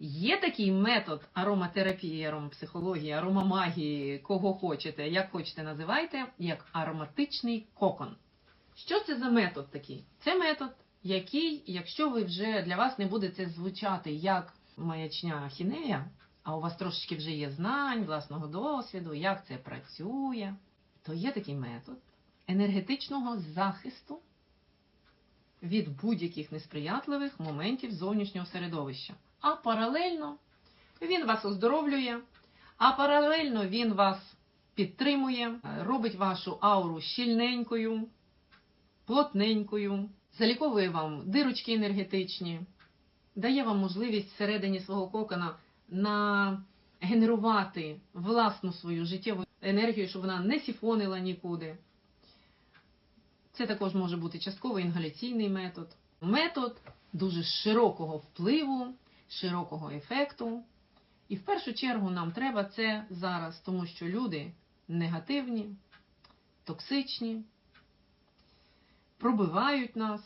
Є такий метод ароматерапії, аромапсихології, аромамагії, кого хочете, як хочете називайте, як ароматичний кокон. Що це за метод такий? Це метод, який, якщо ви вже для вас не буде це звучати як маячня хінея, а у вас трошечки вже є знань, власного досвіду, як це працює, то є такий метод енергетичного захисту від будь-яких несприятливих моментів зовнішнього середовища. А паралельно він вас оздоровлює, а паралельно він вас підтримує, робить вашу ауру щільненькою, плотненькою, заліковує вам дирочки енергетичні, дає вам можливість всередині свого кокона нагенерувати власну свою життєву енергію, щоб вона не сіфонила нікуди. Це також може бути частково інгаляційний метод. Метод дуже широкого впливу, широкого ефекту. І в першу чергу нам треба це зараз, тому що люди негативні, токсичні, пробивають нас,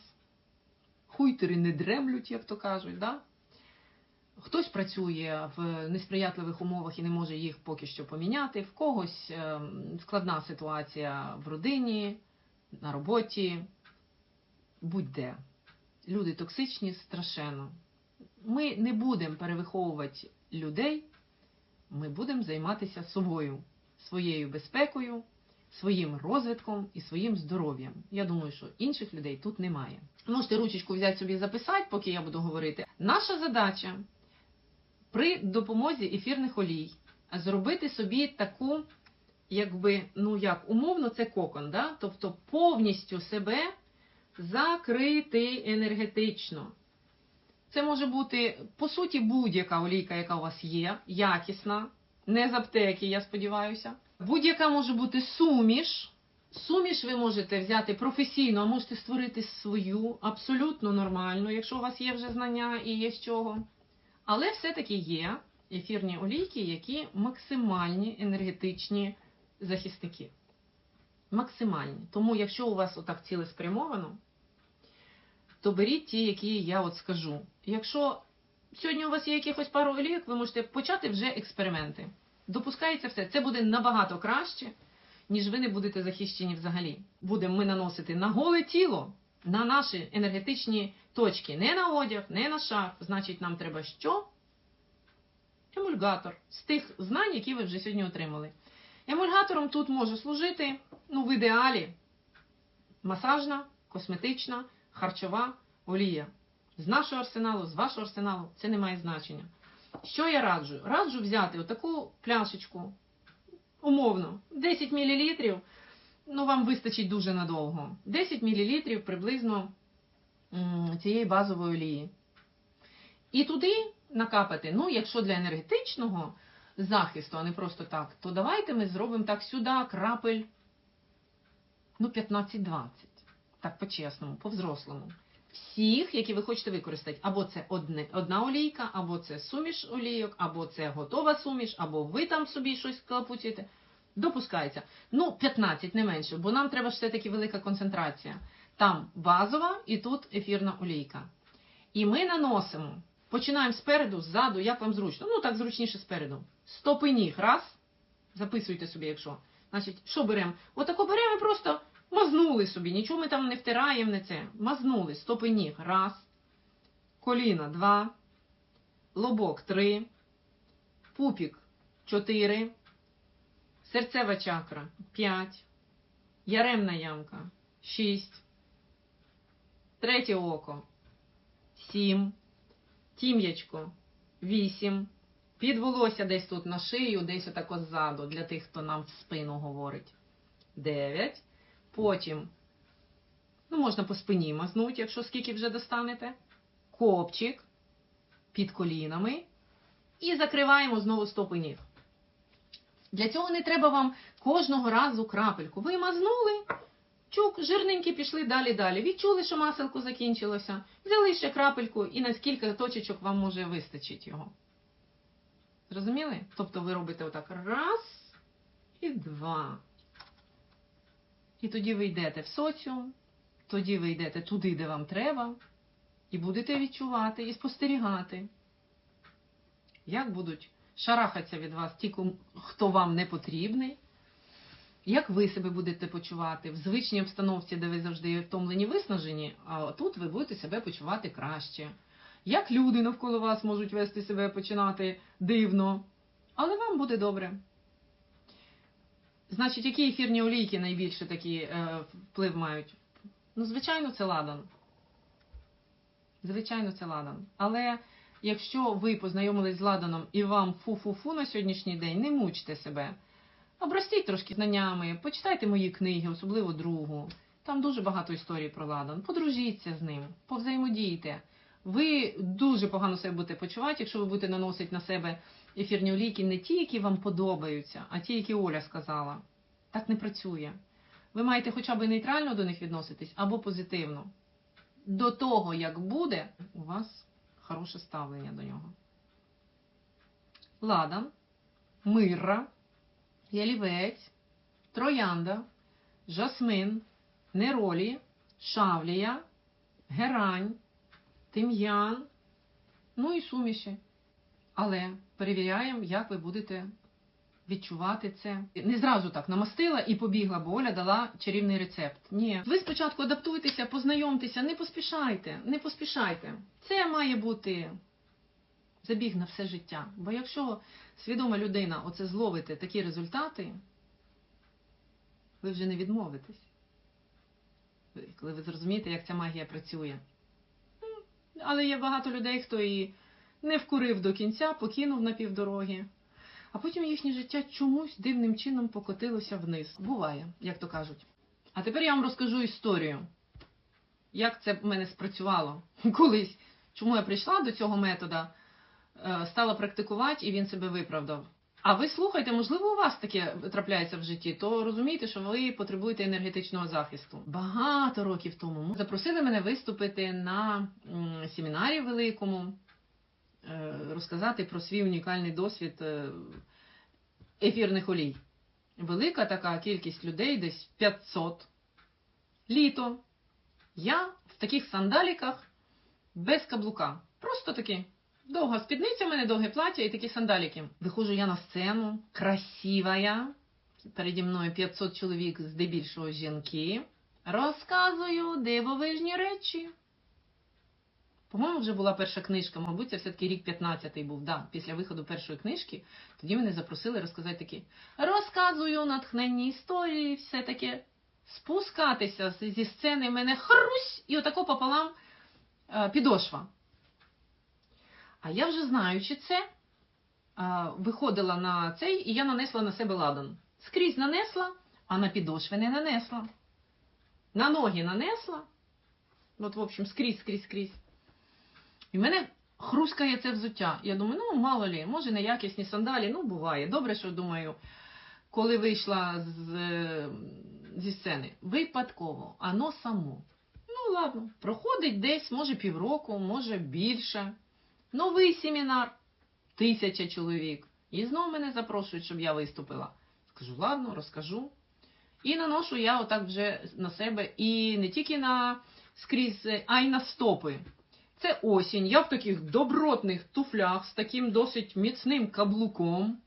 хуйтери не дремлють, як то кажуть. Да? Хтось працює в несприятливих умовах і не може їх поки що поміняти, в когось ем, складна ситуація в родині, на роботі, будь-де. Люди токсичні страшенно. Ми не будемо перевиховувати людей, ми будемо займатися собою, своєю безпекою, своїм розвитком і своїм здоров'ям. Я думаю, що інших людей тут немає. Можете ручечку взяти собі записати, поки я буду говорити. Наша задача при допомозі ефірних олій зробити собі таку, якби, ну як, умовно, це кокон, да? тобто повністю себе закрити енергетично. Це може бути, по суті, будь-яка олійка, яка у вас є, якісна, не з аптеки, я сподіваюся. Будь-яка може бути суміш. Суміш ви можете взяти професійно, а можете створити свою, абсолютно нормальну, якщо у вас є вже знання і є з чого. Але все-таки є ефірні олійки, які максимальні енергетичні захисники. Максимальні. Тому, якщо у вас отак цілеспрямовано, то беріть ті, які я от скажу. Якщо сьогодні у вас є якихось пару олійок, ви можете почати вже експерименти. Допускається все. Це буде набагато краще, ніж ви не будете захищені взагалі. Будемо ми наносити на голе тіло, на наші енергетичні точки. Не на одяг, не на шар. Значить, нам треба що? Емульгатор з тих знань, які ви вже сьогодні отримали. Емульгатором тут може служити, ну, в ідеалі, масажна, косметична, харчова олія. З нашого арсеналу, з вашого арсеналу, це не має значення. Що я раджу? Раджу взяти отаку пляшечку, умовно, 10 мл, ну вам вистачить дуже надовго. 10 мл приблизно цієї базової олії. І туди накапати, ну, якщо для енергетичного захисту, а не просто так, то давайте ми зробимо так сюди крапель, ну, 15-20. Так, по-чесному, по-взрослому. Всіх, які ви хочете використати. Або це одне, одна олійка, або це суміш олійок, або це готова суміш, або ви там собі щось калапуцюєте. Допускається. Ну, 15, не менше, бо нам треба все-таки велика концентрація. Там базова і тут ефірна олійка. І ми наносимо. Починаємо спереду, ззаду, як вам зручно. Ну, так зручніше спереду. Стопи ніг. Раз. Записуйте собі, якщо. Значить, що беремо? Отако беремо просто мазнули собі. Нічого ми там не втираємо, не це. Мазнули. Стопи ніг. Раз. Коліна. Два. Лобок. Три. Пупік. Чотири. Серцева чакра. П'ять. Яремна ямка. Шість. Третє око. Сім. Тім'ячко. Вісім. Під волосся десь тут на шию, десь отако ззаду, для тих, хто нам в спину говорить. Дев'ять. Потім, ну, можна по спині мазнути, якщо скільки вже достанете. Копчик під колінами. І закриваємо знову стопи ніг. Для цього не треба вам кожного разу крапельку. Ви мазнули, чук, жирненькі пішли далі-далі. Відчули, що маселко закінчилося. Взяли ще крапельку і на скільки точечок вам може вистачить його. Зрозуміли? Тобто ви робите отак раз і два. І тоді ви йдете в соціум, тоді ви йдете туди, де вам треба, і будете відчувати і спостерігати. як будуть шарахатися від вас ті, хто вам не потрібний, як ви себе будете почувати в звичній обстановці, де ви завжди втомлені, виснажені, а тут ви будете себе почувати краще. Як люди навколо вас можуть вести себе починати дивно, але вам буде добре. Значить, які ефірні олійки найбільше такі е, вплив мають? Ну, звичайно, це ладан. Звичайно, це ладан. Але якщо ви познайомились з ладаном і вам фу-фу-фу на сьогоднішній день, не мучте себе. Обростіть трошки знаннями, почитайте мої книги, особливо другу. Там дуже багато історій про ладан. Подружіться з ним, повзаємодійте. Ви дуже погано себе будете почувати, якщо ви будете наносити на себе ефірні олійки не ті, які вам подобаються, а ті, які Оля сказала. Так не працює. Ви маєте хоча б нейтрально до них відноситись або позитивно. До того, як буде, у вас хороше ставлення до нього. Ладан, мирра, ялівець, троянда, жасмин, неролі, шавлія, герань, тим'ян, ну і суміші. Але перевіряємо, як ви будете відчувати це. Не зразу так намастила і побігла, бо Оля дала чарівний рецепт. Ні. Ви спочатку адаптуйтеся, познайомтеся, не поспішайте, не поспішайте. Це має бути забіг на все життя. Бо якщо свідома людина оце зловите такі результати, ви вже не відмовитесь. Коли ви зрозумієте, як ця магія працює. Але є багато людей, хто і не вкурив до кінця, покинув на півдороги. А потім їхнє життя чомусь дивним чином покотилося вниз. Буває, як то кажуть. А тепер я вам розкажу історію, як це в мене спрацювало колись. Чому я прийшла до цього метода, е, стала практикувати і він себе виправдав. А ви слухайте, можливо, у вас таке трапляється в житті, то розумієте, що ви потребуєте енергетичного захисту. Багато років тому запросили мене виступити на семінарі великому, е, розказати про свій унікальний досвід е, ефірних олій. Велика така кількість людей, десь 500. Літо. Я в таких сандаліках без каблука. Просто такі. Довга спідниця, в мене довге плаття і такі сандаліки. Виходжу я на сцену, красива я. Переді мною 500 чоловік, здебільшого жінки. Розказую дивовижні речі. По-моєму, вже була перша книжка, мабуть, це все-таки рік 15-й був, да, після виходу першої книжки. Тоді мене запросили розказати такі. Розказую натхненні історії, все таке. Спускатися зі сцени мене хрусь, і отако пополам е, підошва. А я вже знаючи це, виходила на цей, і я нанесла на себе ладан. Скрізь нанесла, а на підошви не нанесла. На ноги нанесла. От, в общем, скрізь, скрізь, скрізь. І в мене хрускає це взуття. Я думаю, ну, мало лі, може неякісні сандалі, ну, буває. Добре, що думаю, коли вийшла з, е, зі сцени. Випадково, ано само. Ну, ладно, проходить десь, може, півроку, може більше. Новий семінар, тисяча чоловік. І знову мене запрошують, щоб я виступила. Скажу, ладно, розкажу. І наношу я отак вже на себе і не тільки на скрізь, а й на стопи. Це осінь. Я в таких добротних туфлях з таким досить міцним каблуком.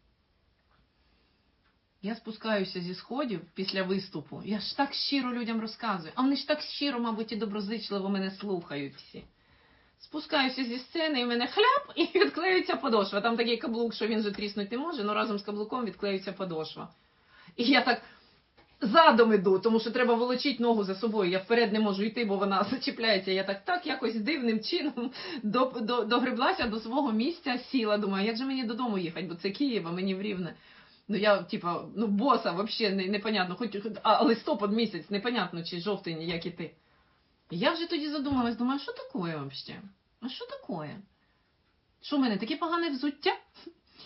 Я спускаюся зі сходів після виступу. Я ж так щиро людям розказую. А вони ж так щиро, мабуть, і доброзичливо мене слухають всі. Спускаюся зі сцени, і в мене хляп, і відклеюється подошва. Там такий каблук, що він же тріснути не може, але разом з каблуком відклеюється подошва. І я так задом іду, тому що треба волочити ногу за собою. Я вперед не можу йти, бо вона зачіпляється. Я так так якось дивним чином до, до, догреблася до свого місця, сіла. Думаю, як же мені додому їхати, бо це Київ, а мені в Рівне. Ну я, типа, ну боса, взагалі не, непонятно, хоч а листопад місяць, непонятно, чи жовтень, як іти. Я вже тоді задумалась, думаю, що таке взагалі? А що таке? Що в мене таке погане взуття?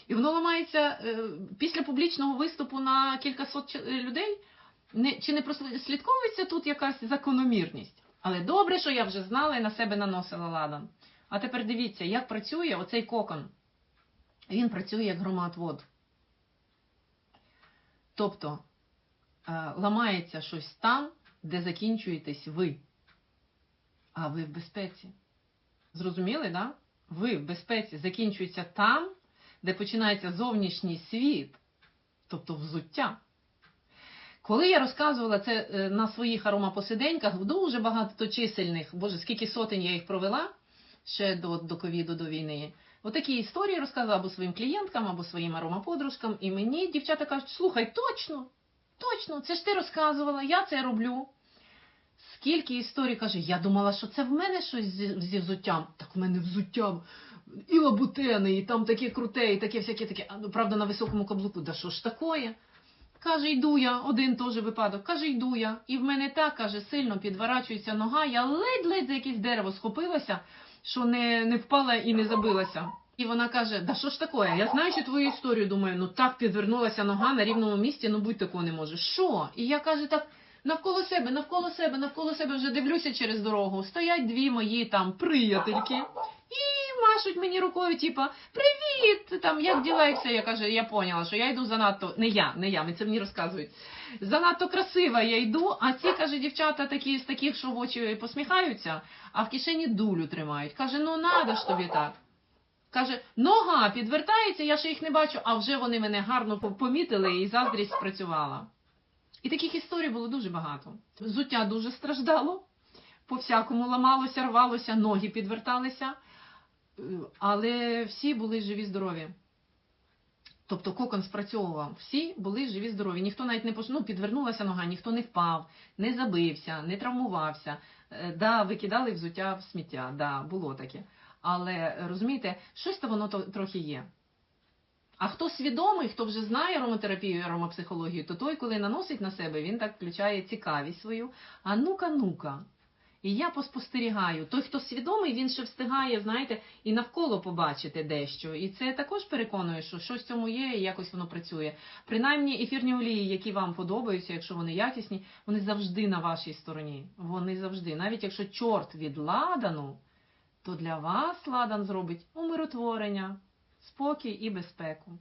І воно ламається е, після публічного виступу на кількасот е, людей. Не, чи не прослідковується тут якась закономірність? Але добре, що я вже знала і на себе наносила ладан. А тепер дивіться, як працює оцей кокон. Він працює як громоотвод. Тобто е, ламається щось там, де закінчуєтесь ви. А ви в безпеці. Зрозуміли, да? Ви в безпеці закінчується там, де починається зовнішній світ, тобто взуття. Коли я розказувала це е, на своїх аромапосиденьках, в дуже багато чисельних, боже, скільки сотень я їх провела ще до, до ковіду, до війни. Отакі історії розказувала або своїм клієнткам, або своїм аромаподружкам. І мені дівчата кажуть, слухай, точно, точно, це ж ти розказувала, я це роблю. Скільки історій каже, я думала, що це в мене щось зі, взуттям. Так в мене взуттям і лабутени, і там таке круте, і таке всяке таке. А, ну, правда, на високому каблуку. Да що ж такое? Каже, йду я, один теж випадок. Каже, йду я. І в мене так, каже, сильно підворачується нога. Я ледь-ледь за якесь дерево схопилася, що не, не впала і не забилася. І вона каже: Да що ж таке? Я знаю, що твою історію думаю, ну так підвернулася нога на рівному місці, ну будь такого не може. Що? І я каже, так навколо себе, навколо себе, навколо себе вже дивлюся через дорогу. Стоять дві мої там приятельки і машуть мені рукою, типа, привіт! Там як діла і все. Я кажу, я поняла, що я йду занадто. Не я, не я, це мені розказують. Занадто красива я йду, а ці каже, дівчата такі з таких, що в очі посміхаються, а в кишені дулю тримають. Каже, ну надо ж тобі так. Каже, нога підвертається, я ще їх не бачу, а вже вони мене гарно помітили і заздрість спрацювала. І таких історій було дуже багато. Взуття дуже страждало, по-всякому ламалося, рвалося, ноги підверталися, Е, але всі були живі, здорові. Тобто кокон спрацьовував, всі були живі, здорові. Ніхто навіть не пош... ну, підвернулася нога, ніхто не впав, не забився, не травмувався. Е, Да, викидали взуття в сміття, да, було таке. Але розумієте, щось то воно трохи є. А хто свідомий, хто вже знає ароматерапію і аромапсихологію, то той, коли наносить на себе, він так включає цікавість свою. А ну-ка, ну-ка. І я поспостерігаю. Той, хто свідомий, він ще встигає, знаєте, і навколо побачити дещо. І це також переконує, що щось в цьому є і якось воно працює. Принаймні, ефірні олії, які вам подобаються, якщо вони якісні, вони завжди на вашій стороні. Вони завжди. Навіть якщо чорт від ладану, то для вас ладан зробить умиротворення, спокій і безпеку.